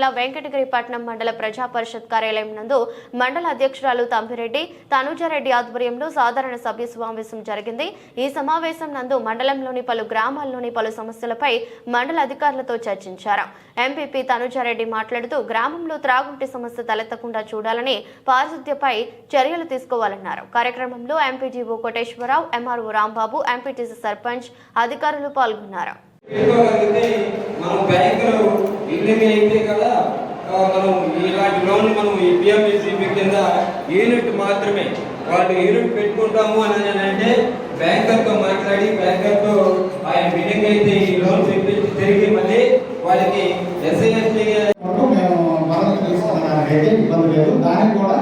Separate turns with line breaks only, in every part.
జిల్లా వెంకటగిరిపట్నం మండల ప్రజా పరిషత్ కార్యాలయం నందు మండల అధ్యక్షురాలు తంపిరెడ్డి తనుజారెడ్డి ఆధ్వర్యంలో సాధారణ సభ్య సమావేశం జరిగింది. ఈ సమావేశం నందు మండలంలోని పలు గ్రామాల్లోని పలు సమస్యలపై మండల అధికారులతో చర్చించారు. ఎంపీపీ తనుజారెడ్డి మాట్లాడుతూ గ్రామంలో త్రాగుంటి సమస్య తలెత్తకుండా చూడాలని పారిశుద్ధ్యపై చర్యలు తీసుకోవాలన్నారు. కార్యక్రమంలో MPDO Koteswararao MRO Rambabu MPTC sarpanch అధికారులు పాల్గొన్నారు.
తీసుకోగలిగితే మనం బ్యాంకులు ఇల్లుమి అయితే కదా మనం ఇలాంటి లోన్ మనం ఈ పిఎంఈసీపీ కింద యూనిట్ మాత్రమే. వాళ్ళు యూనిట్ పెట్టుకుంటాము అని అంటే బ్యాంకర్తో మాట్లాడి బ్యాంకర్తో ఆయన బిల్డింగ్ అయితే ఈ లోన్ తెప్పించి తిరిగి మళ్ళీ వాళ్ళకి ఎస్ఐఎస్టీ
మేము మరొక తీసుకున్నానికి అయితే ఇబ్బంది లేదు. దానికి కూడా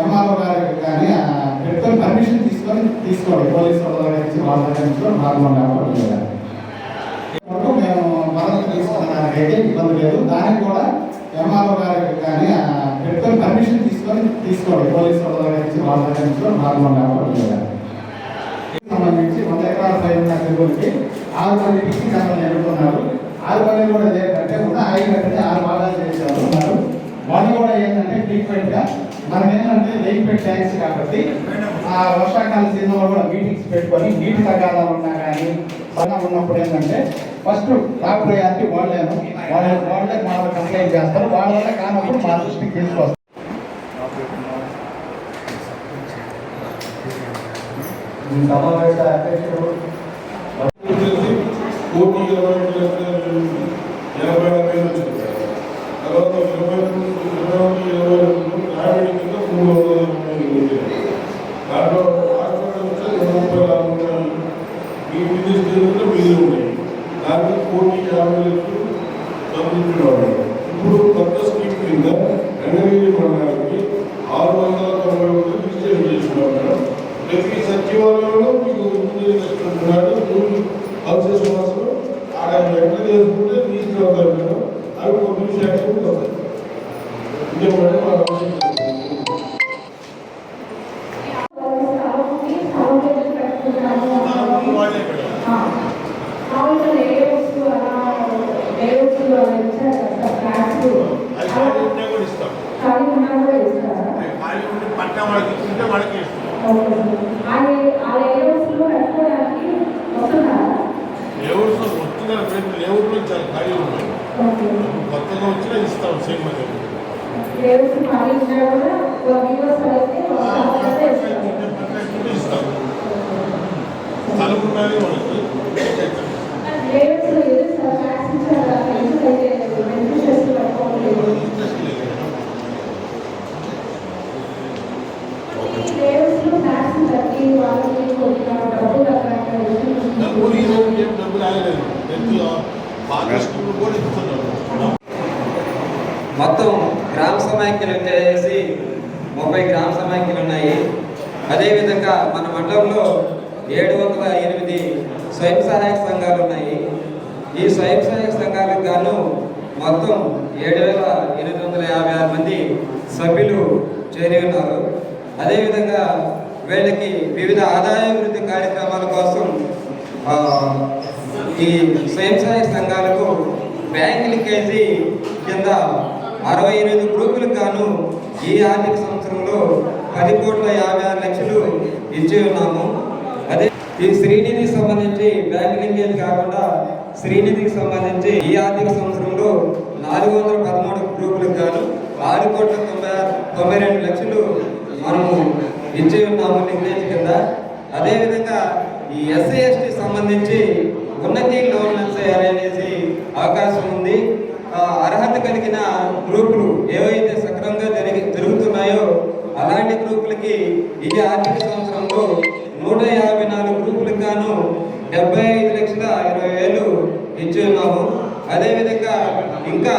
ఎంఆర్ఓ గారికి కానీ ఆ, పెట్టుకొని పర్మిషన్ తీసుకొని తీసుకోవాలి పోలీసు వాళ్ళ దగ్గర నుంచి వాళ్ళ దగ్గర నుంచి కూడా మార్గం లేకపోతే మొత్తం మేము మరొక తీసుకున్నానికి అయితే ఇబ్బంది లేదు దానికి కూడా ఎంఆర్ఓ గారికి కానీ ఆ, పెట్టుకొని పర్మిషన్ తీసుకొని తీసుకోవాలి పోలీసు వాళ్ళ దగ్గర నుంచి వాళ్ళ దగ్గర నుంచి కూడా మార్గం సంబంధించి వంద ఎకరాల పైన ఉన్న చెరువులకి ఆరు మంది పిచ్చి కథలు ఎన్నుకున్నారు ఆరు మంది కూడా ఏంటంటే ఉన్న ఐదు కట్టితే ఆరు భాగాలు చేసేవారు ఉన్నారు. వాళ్ళు కూడా ఏంటంటే ట్రీట్మెంట్గా మనం ఏంటంటే రెయిన్ఫెడ్ ట్యాంక్స్ కాబట్టి ఆ వర్షాకాల సీజన్లో కూడా మీటింగ్స్ పెట్టుకొని నీటి తగాదాలు ఉన్నా కానీ పైన ఉన్నప్పుడు ఏంటంటే ఫస్ట్ టాప్ ప్రయారిటీ వాళ్ళేను. వాళ్ళ వాళ్ళే మనం కంప్లైంట్ చేస్తారు. వాళ్ళ వల్ల కానప్పుడు మా దృష్టికి తీసుకొస్తారు. ఈ సమావేశ అధ్యక్షుడు
కోటి ఇరవై రెండు లక్షల ఎనభై ఆరు వేలు వచ్చింది తర్వాత ఇరవై ఇరవై ఒకటి ఇరవై రెండు గ్రామీణ కింద మూడు వందల దాంట్లో హాస్పిటల్ వచ్చి ముప్పై నాలుగు ఈ బిజినెస్ చేస్తుంటే ఉన్నాయి. దాంట్లో కోటి యాభై లక్షలు ఇప్పుడు కొత్త స్కీమ్ కింద రంగగిరి మండలానికి ఆరు వందల తొంభై ఒకటి రిజిస్ట్రేషన్ చేస్తున్నారు. మేడం ప్రతి సచివాలయంలో మీకు ఇంజనీర్ కట్టుకుంటున్నాడు మూడు హౌసెస్ మాత్రం ఆడ ఎంటర్ చేసుకుంటే తీసుకురావాలి మేడం అవి కొన్ని శాఖలు కూడా వస్తాయి మేడం మా అవసరం వాళ్ళే మేడం అది ఖాళీ ఉంటే కూడా ఇస్తాం అది ఖాళీ ఉంటే పట్టా వాళ్ళకి ఇస్తుంటే వాళ్ళకి ఇస్తాం లేవుడు వస్తున్నారు రేపు లేవుడులో చాలా ఖాళీ ఉన్నాయి కొత్తగా వచ్చినా ఇస్తాం సేమ్ అదే ఇస్తాం స్థలం ఉండాలి వాళ్ళకి ఇంట్రెస్ట్ లేదు డబ్బులు ఈ రోజు ఏం డబ్బులు ఆగలేదు ప్రతి పాత స్కూల్ కూడా ఇస్తున్నారు
మొత్తం గ్రామ సమాఖ్యలు వచ్చేసి ముప్పై గ్రామ సమాఖ్యలు ఉన్నాయి. అదేవిధంగా మన మండలంలో ఏడు వందల ఎనిమిది స్వయం సహాయక సంఘాలు ఉన్నాయి. ఈ స్వయం సహాయక సంఘాలకు గాను మొత్తం ఏడు వేల ఎనిమిది వందల యాభై ఆరు మంది సభ్యులు చేరి ఉన్నారు. అదేవిధంగా వీళ్ళకి వివిధ ఆదాయ వృద్ధి కార్యక్రమాల కోసం ఈ స్వయం సహాయక సంఘాలకు బ్యాంక్ లింకేజీ కింద అరవై ఎనిమిది గ్రూపులకు గాను ఈ ఆర్థిక సంవత్సరంలో పది కోట్ల యాభై ఆరు లక్షలు ఇచ్చి ఉన్నాము. అదే ఈ శ్రీనిధికి సంబంధించి బ్యాంక్ లింకేజ్ కాకుండా శ్రీనిధికి సంబంధించి ఈ ఆర్థిక సంవత్సరంలో నాలుగు వందల పదమూడు గ్రూపులకు గాను ఆరు కోట్ల తొంభై తొంభై రెండు లక్షలు మనము ఇచ్చి ఉన్నాము లింకేజ్ కింద. అదేవిధంగా ఈ ఎస్సీ ఎస్టీ సంబంధించి ఉన్నతి లోన్ అనేసి అవకాశం ఉంది. అర్హత కలిగిన గ్రూపులు ఏవైతే సక్రమంగా జరిగి జరుగుతున్నాయో అలాంటి గ్రూపులకి ఈ ఆర్థిక సంవత్సరంలో నూట యాభై నాలుగు గ్రూపులకు గాను డెబ్బై ఐదు లక్షల ఇరవై వేలు ఇచ్చి ఉన్నాము అదేవిధంగా ఇంకా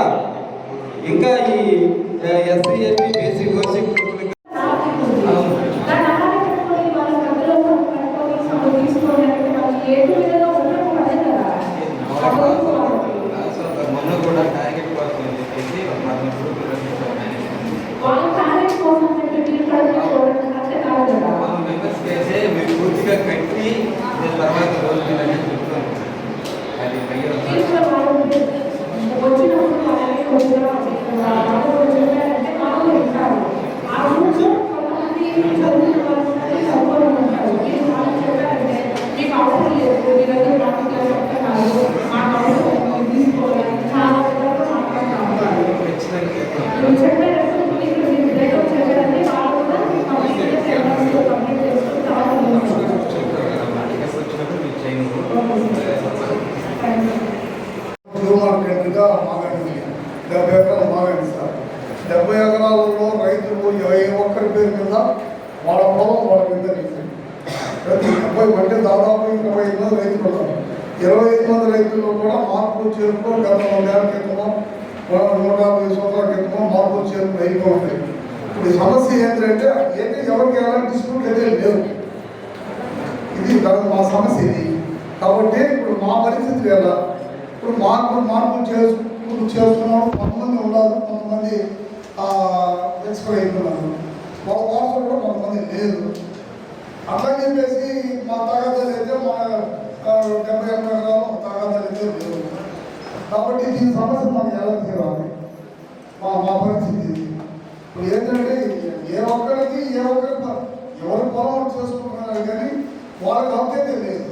ఇంకా ఈ ఎస్సీ ఎస్టీ బీసీ ఓసీ గ్రూపులకి మొన్న కూడా టార్గెట్ కోసం అని చెప్పేసి ఒక పది గ్రూపులు మా మెంబర్స్ చేసే మీరు పూర్తిగా కట్టి నేను తర్వాత రోజు అనేది చెప్తాను అది అయ్యో
వచ్చినప్పుడు వాళ్ళని కొద్దిగా చెప్పారంటే మాకు ఉంటారు ఆ రూల్స్ కొంతమంది చదువుకున్న వాళ్ళు చదువుకొని ఉంటారు మీరు వాళ్ళు చెప్పారంటే మీకు అవసరం లేదు మీ దగ్గర ప్రాక్టికల్ చెప్తున్నారు మాకు అవసరం లేదు, మీరు తీసుకోవాలి చాలా విధాలుగా మాట్లాడుతూ ఉంటారు మీరు చెప్పారంటే మీరు మీరు దగ్గర చెప్పారంటే వాళ్ళు కూడా కంప్లీట్గా సిలబస్ కంప్లీట్ చేసుకుని తర్వాత ముందుకు
సుమారు గంటగా మాగండి డెబ్బై ఎకరాలు మాగండి సార్ డెబ్బై ఎకరాలలో రైతులు ఏ ఒక్కరి పేరు మీద వాళ్ళ పొలం వాళ్ళ మీద నిలిచింది. ప్రతి ముప్పై అంటే దాదాపు ఇరవై ఐదు మంది రైతులు ఉన్నారు. ఇరవై ఐదు మంది రైతులు కూడా మార్పు చేరుకో గత వందేళ్ళ క్రితమో నూట యాభై సంవత్సరాల క్రితమో మార్పు చేరుకు అయిపో ఉంటాయి ఇప్పుడు ఈ సమస్య ఏంటంటే ఏంటి ఎవరికి ఎలాంటి డిస్ప్యూట్ అయితే లేదు. ఇది మా సమస్య ఇది. కాబట్టి ఇప్పుడు మా పరిస్థితి ఎలా? ఇప్పుడు మార్పు మార్పు చేసుకుంటూ చేస్తున్నాడు కొంతమంది ఉన్నారు కొంతమంది ఎక్స్పైర్ అయిపోయినారు. వాళ్ళ కోసం కూడా కొంతమంది లేదు అట్లా చెప్పేసి మా తగాదాలు అయితే మా డెబ్బై ఎనభై ఎకరాలు తగాదాలు అయితే లేవు. కాబట్టి ఈ సమస్య మనం ఎలా తీరాలి? మా మా పరిస్థితి ఇప్పుడు ఏంటంటే ఏ ఒక్కరికి ఏ ఒక్కరి ఎవరు పొలం చేసుకుంటున్నారు కానీ వాళ్ళకి హక్కు లేదు.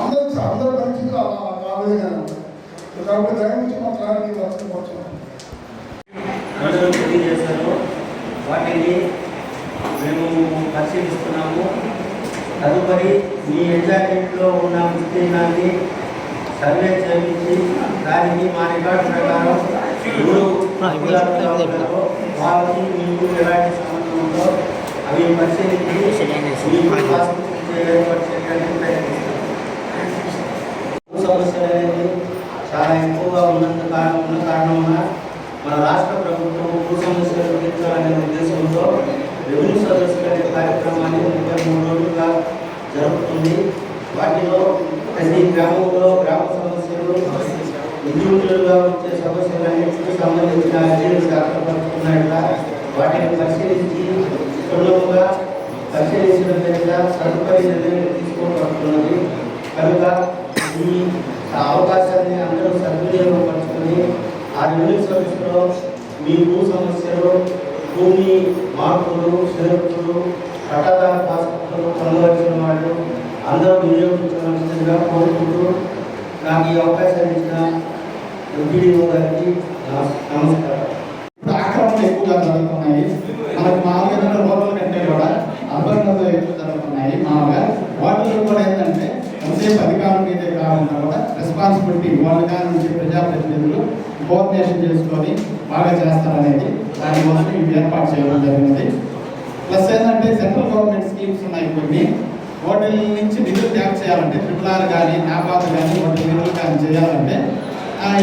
అందరూ అందరూ పరిస్థితులు అలా కాబట్టి దాని నుంచి మా క్లారిటీ వచ్చిన
ప్రజలు వాటిని పరిశీలిస్తున్నాము. తదుపరి మీ ఎగ్జాక్ట్లో ఉన్న విస్తీర్ణాన్ని సర్వే చేయించి దానికి మా రికార్డు ప్రకారం ఎవరు వాళ్ళకి మీకు ఎలాంటి సంబంధం ఉందో అవి పరిశీలించి మీకు ఏర్పాటు భూ సమస్యలు అనేది చాలా ఎక్కువగా ఉన్నంత కారణం ఉన్న కారణంగా మన రాష్ట్ర ప్రభుత్వం భూ సమస్యలు తీర్చాలనే ఉద్దేశంతో రెవెన్యూ సదస్సులు అనే కార్యక్రమాన్ని ముప్పై మూడు రోజులుగా జరుగుతుంది. వాటిలో ప్రతి గ్రామంలో గ్రామ సమస్యలు ఇండివిజువల్గా వచ్చే సమస్యలన్నింటికి సంబంధించిన అర్జీలు దాఖలుపరుచుకున్నట్ల వాటిని పరిశీలించి సులభంగా పరిశీలించిన మీద తదుపరి నిర్ణయం తీసుకోబడుతున్నది. కనుక ఈ అవకాశాన్ని అందరూ సద్వినియోగపరచుకొని ఆ రెవెన్యూ సర్వీస్లో మీ భూ సమస్యలు భూమి మార్పులు షరతులు పట్టాదారు ఆసుపత్రులు పొందవలసిన వాళ్ళు అందరూ వినియోగించవలసిందిగా కోరుకుంటూ నాకు ఈ అవకాశాన్ని ఇచ్చిన ఎంపీడీఓ గారికి నమస్కారం.
ఇప్పుడు ఆక్రమణలు ఎక్కువగా జరుగుతున్నాయి. మనకు మామూలుగా రూరల్ కంటే కూడా అర్బన్లలో ఎక్కువ జరుగుతున్నాయి. మామూలుగా వాటిలో కూడా ఏంటంటే ఎంతసేపు అధికారం మీదే కాకుండా కూడా రెస్పాన్సిబిలిటీ వాళ్ళ కాడ నుంచి ప్రజాప్రతినిధులు కోఆర్డినేషన్ చేసుకొని బాగా చేస్తారనేది దానికోసం ఇవి ఏర్పాటు చేయడం జరిగింది. ప్లస్ ఏంటంటే సెంట్రల్ గవర్నమెంట్ స్కీమ్స్ ఉన్నాయి కొన్ని. వాటి నుంచి నిధులు ట్యాప్ చేయాలంటే ట్రిపుల్ ఆర్ కానీ నాబాద్ కానీ వాటి నిధులు కానీ చేయాలంటే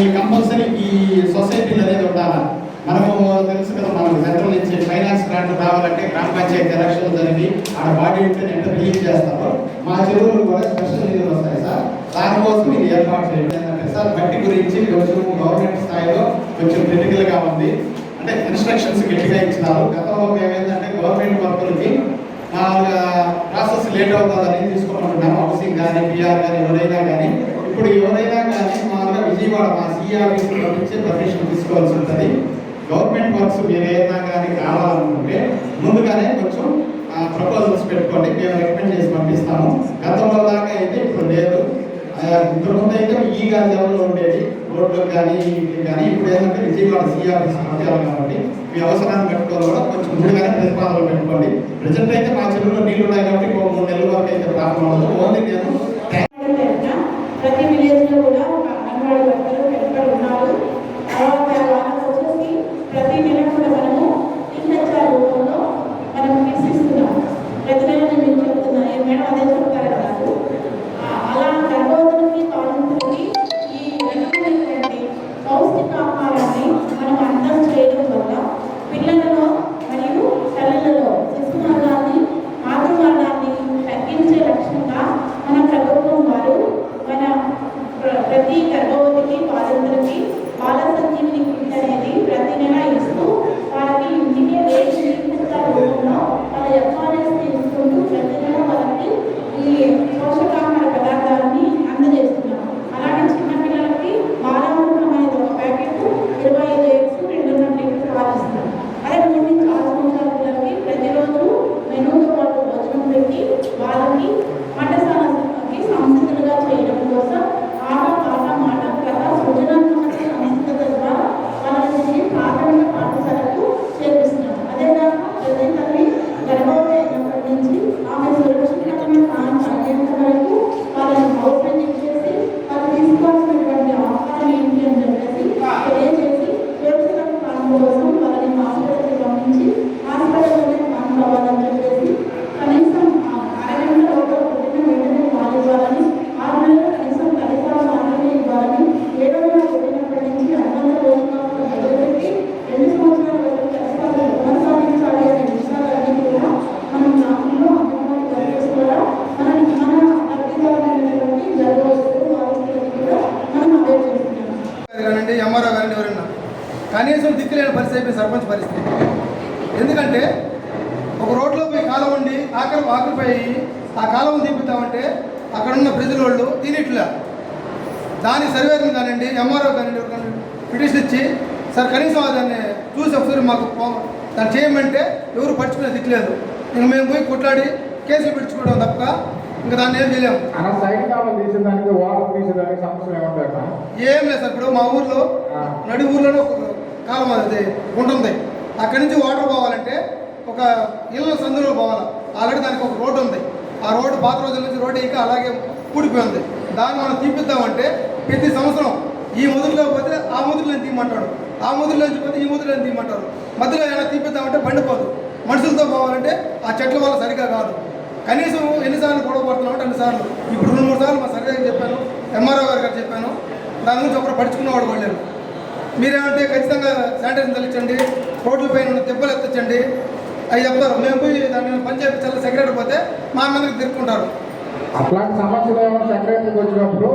ఈ కంపల్సరీ ఈ సొసైటీలు అనేది ఉండాలి? మనకు తెలుసు కదా మనకు సెంట్రల్ నుంచి ఫైనాన్స్ గ్రాంట్ రావాలంటే గ్రామ పంచాయతీ ఎలక్షన్ జరిగి ఆడ బాడీ ఎంత రిలీజ్ చేస్తారు మా చెరువులు కూడా స్పెషల్ నిధులు వస్తాయి సార్. దానికోసం ఇది ఏర్పాటు చేయడం ఏంటంటే సార్ బట్టి గురించి కొంచెం గవర్నమెంట్ స్థాయిలో కొంచెం క్రిటికల్గా ఉంది. అంటే ఇన్స్ట్రక్షన్స్ గట్టిగా ఇచ్చినారు. గతంలో మేము ఏంటంటే గవర్నమెంట్ వర్కులకి మామూలుగా ప్రాసెస్ లేట్ అవుతుందని తీసుకోమంటున్నాము హౌసింగ్ కానీ పిఆర్ కానీ ఎవరైనా కానీ. ఇప్పుడు ఎవరైనా కానీ మామూలుగా విజయవాడ మా సిఆర్ఎస్ నుంచి పర్మిషన్ తీసుకోవాల్సి ఉంటుంది. గవర్నమెంట్ వర్క్స్ మీరు ఏదైనా కానీ కావాలనుకుంటే ముందుగానే కొంచెం ప్రపోజల్స్ పెట్టుకోండి. మేము రికమెండ్ చేసి పంపిస్తాము. గతంలో దాకా ఆ, ఈ గారి ఉండేది? రోడ్లు కానీ కానీ ఇప్పుడు ఏంటంటే విజయవాడ సీఆర్ పంపించాలి కాబట్టి మీ అవసరాన్ని పెట్టుకోవాలి కూడా కొంచెం ముందుగానే ప్రతిపాదనలు పెట్టుకోండి. ప్రజెంట్ అయితే మా చెరువులో నీళ్ళు ఉన్నాయి కాబట్టి మూడు నెలల వరకు అయితే ప్రారంభం ఓన్లీ నేను
limiting criteria.
కనీసం దిక్కులేని పరిస్థితి అయిపోయింది సర్పంచ్ పరిస్థితి ఎందుకంటే ఒక రోడ్లో పోయి కాలం ఉండి ఆకలి ఆకలిపోయి ఆ కాలం దింపుతామంటే అక్కడ ఉన్న ప్రజల వాళ్ళు తినిట్లా దాని సర్వేని కానివ్వండి ఎంఆర్ఓ కానివ్వండి పిటిషన్ ఇచ్చి సార్ కనీసం దాన్ని చూసి ఒకసారి మాకు దాన్ని చేయమంటే ఎవరు పట్టించుకునే దిక్కులేదు ఇంక మేము పోయి కొట్లాడి కేసులు పెట్టుకోవడం తప్ప ఇంకా దాన్ని ఏం చేయలేము? ఏం లేదు సార్ ఇప్పుడు మా ఊర్లో. నడి ఊర్లోనే ఒక కాలం అది ఉంటుంది. అక్కడి నుంచి వాటర్ పోవాలంటే ఒక ఇళ్ళ సందులో పోవాలి. ఆల్రెడీ దానికి ఒక రోడ్డు ఉంది. ఆ రోడ్డు పాత రోజుల నుంచి రోడ్డు ఇంకా అలాగే కూడిపోయింది దాన్ని మనం తీపిద్దామంటే ప్రతి సంవత్సరం ఈ ముదురులో పోతే ఆ ముదురులో తీయమంటాడు? ఆ ముదురులో నుంచి పోతే ఈ ముదురులో తీయమంటారు? మధ్యలో ఏమైనా తీపిద్దామంటే బండిపోదు మనుషులతో పోవాలంటే ఆ చెట్ల వల్ల సరిగా కాదు. కనీసం ఎన్నిసార్లు గొడవ పడుతున్నామంటే అన్నిసార్లు. ఇప్పుడు రెండు మూడు సార్లు మా సరిగా చెప్పాను ఎంఆర్ఓ గారు గారు చెప్పాను. దాని గురించి ఒకరు పడుచుకున్నవాడు కూడా లేరు. మీరేమంటే ఖచ్చితంగా శానిటైజర్ తగ్గించండి రోడ్ల పైన ఉన్న దెబ్బలు ఎత్తించండి అవి చెప్తారు మేము పోయి దాన్ని పని చేయించాలి సెక్రటరీ పోతే మా మీదకి తిరుక్కుంటారు.
అట్లాంటి సమస్యలు ఏమైనా సెక్రటరీకి వచ్చినప్పుడు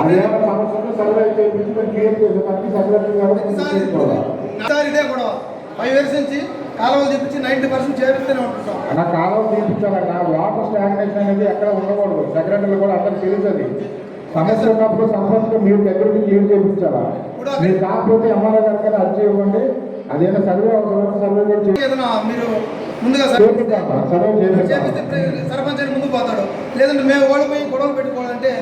అదేమైనా సమస్యలు సర్వే చేయించి మీరు క్లియర్ చేసేదానికి సెక్రటరీ గారు
ఈసారి ఇదే గొడవ. ఫైవ్ ఇయర్స్ నుంచి కాలువలు తెప్పించి నైంటీ పర్సెంట్ ఉంటుంటాం
తీపించాలన్న వాటర్ స్టాగ్నేషన్ అనేది ఎక్కడ ఉండకూడదు. సెక్రటరీలు కూడా అందరికి తెలుస్తుంది. సమస్య ఉన్నప్పుడు సర్పంచ్ మీరు దగ్గరికి క్లియర్ చేయించాలా మీరు కాకపోతే ఎంఆర్ఓ గారికి అర్జీ ఇవ్వండి. అదేదో సర్వే అవసరం సర్వే కూడా.
ఏదైనా మీరు ముందుగా సర్వే చేపిస్తే సర్పంచ్ పోతాడు లేదంటే మేము గొడవలు పెట్టుకోవాలంటే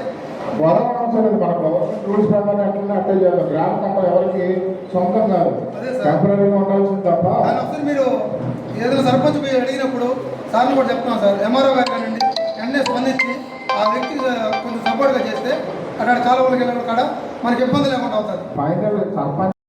గొడవ అవసరం లేదు. మనకు రూల్స్ ప్రకారం ఎట్లా అట్టే చేద్దాం. గ్రామ తప్ప ఎవరికి సొంతం కాదు.
అదే సార్.
టెంపరీగా ఉండాల్సింది తప్ప
దాని ఒకసారి మీరు ఏదైనా సర్పంచ్ పోయి అడిగినప్పుడు కూడా చెప్తున్నాం సార్. ఎంఆర్ఓ గారు కానివ్వండి వెంటనే స్పందించి ఆ వ్యక్తికి కొంచెం సపోర్ట్గా చేస్తే అక్కడ కాలువలకి వెళ్ళడం కాడ మనకి ఇబ్బంది లేకుండా అవుతుంది.
సర్పంచ్